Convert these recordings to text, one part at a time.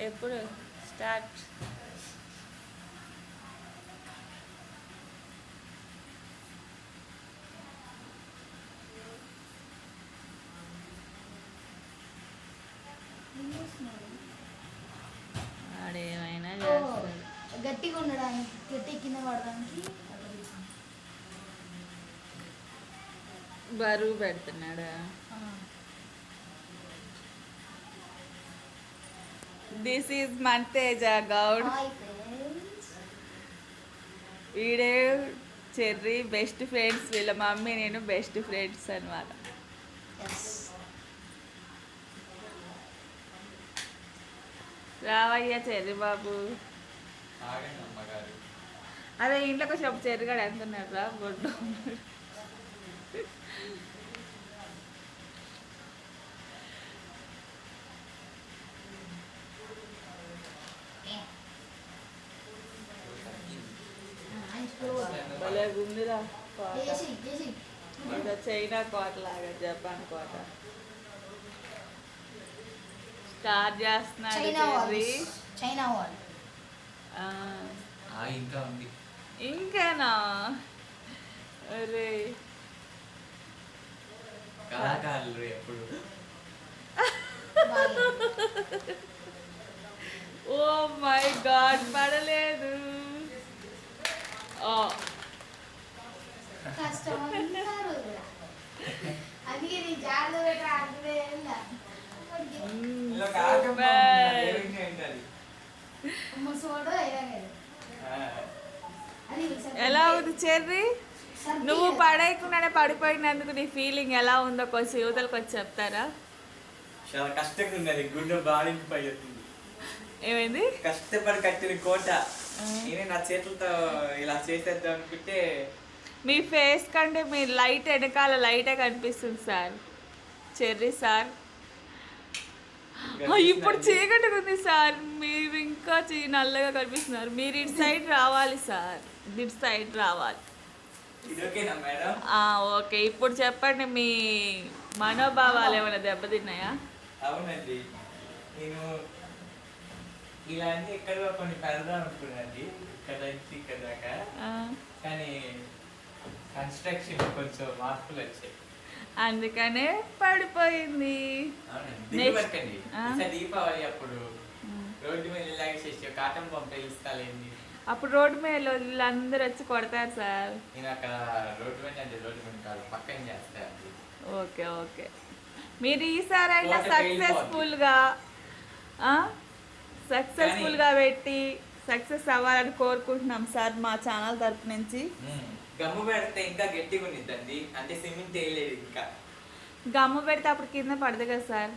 ఎప్పుడు? స్టార్ట్. చేస్తాడు. గట్టిగా ఉండడానికి గట్టి కింద పడడానికి బరువు పెడుతున్నాడా? This is Manteja Goud hi friends వీడే చెర్రీ బెస్ట్ ఫ్రెండ్స్ వీళ్ళ మమ్మీ నేను బెస్ట్ ఫ్రెండ్స్ అనమాట రావయ్యా చెర్రీ బాబు. ఆగండి అమ్మగారు. అదే వచ్చినప్పుడు చెర్రిగాడు ఎంత ఉన్నాడు రా బొడ్డు. భలే గుందిరా కోట చైనా కోట లాగా జపాన్ కోట. స్టార్ట్ చేస్తున్నాడు చైనా వాల్ ఇంకా ఉంది. ఇంకేనా? అరే కళాకారులు ఎప్పుడు. ఓ మై గాడ్ పడలేదు ఓ కష్టం అంటారు అందుకే నీ జాగ్రత్త అంటే ఇలా కాకమ్మ సూపర్. ఏమైంది ఏంటది? ముసోడు అయినా కదా ఆ, అది ఒకసారి ఎలా ఉంది చెర్రీ? నువ్వు. పడేయకుండానే పడిపోయినందుకు నీ ఫీలింగ్ ఎలా ఉందో కొంచెం యువతలకు వచ్చి చెప్తారా? చాలా కష్టంగా ఉన్నది గుండె బాడించి పై ఎత్తుంది ఏమైంది? కష్టపడి కట్టిన కోట. నేనే నా చేతులతో ఇలా చేసేద్దాం అనుకుంటే మీ ఫేస్ కంటే మీ లైట్ వెనకాల లైటే కనిపిస్తుంది సార్ చెర్రీ సార్ ఇప్పుడు చీకటిగా ఉంది సార్. మీరు ఇంకా చీ నల్లగా కనిపిస్తున్నారు. మీరు ఇటు సైడ్ రావాలి సార్. ఇటు సైడ్ రావాలి. ఓకే. ఇప్పుడు చెప్పండి మీ మనోభావాలు ఏమైనా దెబ్బతిన్నాయా? అవునండి. నేను ఇలా అంటే ఎక్కడో కొన్ని పెడదాం అనుకున్నానండి. ఇక్కడ నుంచి ఇక్కడ దాకా. కానీ కన్స్ట్రక్షన్ కొంచెం మార్పులు వచ్చాయి. అందుకనే పడిపోయింది. దీపావళి అప్పుడు రోడ్డు మీద ఇలాగే చేసి కాటన్ పంప ఇస్తాలేండి అప్పుడు రోడ్డు మీద వీళ్ళందరూ వచ్చి కొడతారు సార్. నేను అక్కడ రోడ్డు మీద అంటే రోడ్డు మీద కాదు పక్కన చేస్తాను ఓకే ఓకే. మీరు ఈసారి అయినా సక్సెస్ఫుల్గా సక్సెస్ఫుల్గా పెట్టి సక్సెస్ అవ్వాలని కోరుకుంటున్నాం సార్ మా ఛానల్ తరపు నుంచి. గమ్ము పెడితే ఇంకా గట్టిగా ఉండిద్దండి. అంటే సిమెంట్ వేయలేదు ఇంకా. గమ్ము పెడితే అప్పుడు కింద పడదు కదా సార్?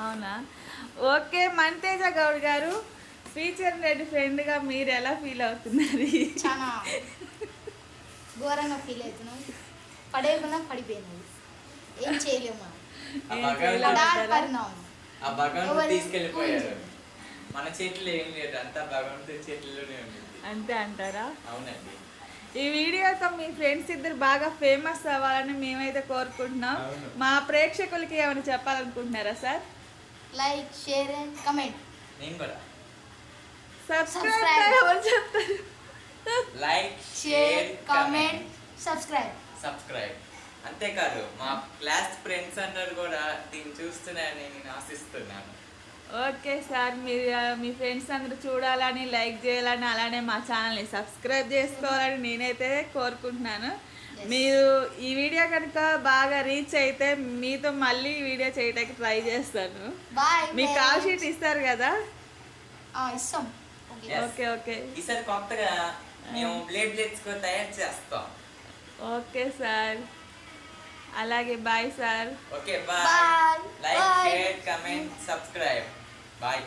అవునా? ఓకే మంతేజ గౌడ్ గారు శ్రీచరణ్ రెడ్డి ఫ్రెండ్గా మీరు ఎలా ఫీల్ అవుతున్నారు? చాలా ఘోరంగా ఫీల్ అవుతున్నాం. పడేయకుండా పడిపోయినాయి ఏం చేయలేము మనం. తీసుకెళ్ళిపోయారు. చేతిలో ఏం లేదు అంతా భగవంతుడి చేతిలోనే ఉంది అంతే అంటారా? అవునండి. ఈ వీడియోతో మీ ఫ్రెండ్స్ ఇద్దరు బాగా ఫేమస్ అవ్వాలని మేమైతే కోరుకుంటున్నాం. మా ప్రేక్షకులకి ఏమైనా చెప్పాలనుకుంటున్నారా sir? Like share and comment. నేను కూడా. Subscribe Subscribe. ఎవరు చెప్తారు. Like share comment. Subscribe. Subscribe. అంతేకాదు మా క్లాస్ ఫ్రెండ్స్ అందరు కూడా దీన్ని చూస్తున్నారని నేను ఆశిస్తున్నాను. ఓకే సార్ మీరు మీ ఫ్రెండ్స్ అందరూ చూడాలని లైక్ చేయాలని అలానే మా ఛానల్ని సబ్స్క్రైబ్ చేసుకోవాలని నేనైతే కోరుకుంటున్నాను. మీరు ఈ వీడియో కనుక బాగా రీచ్ అయితే మీతో మళ్ళీ ఈ వీడియో చేయడానికి ట్రై చేస్తాను. మీకు కాల్ షీట్ ఇస్తారు కదా? ఇస్తాం. ఓకే. Okay okay. ఈసారి కొత్తగా మేము బ్లేడ్ బ్లేడ్స్ తయారు చేస్తాం. Okay sir. అలాగే bye sir. Okay bye. Like. Share comment subscribe bye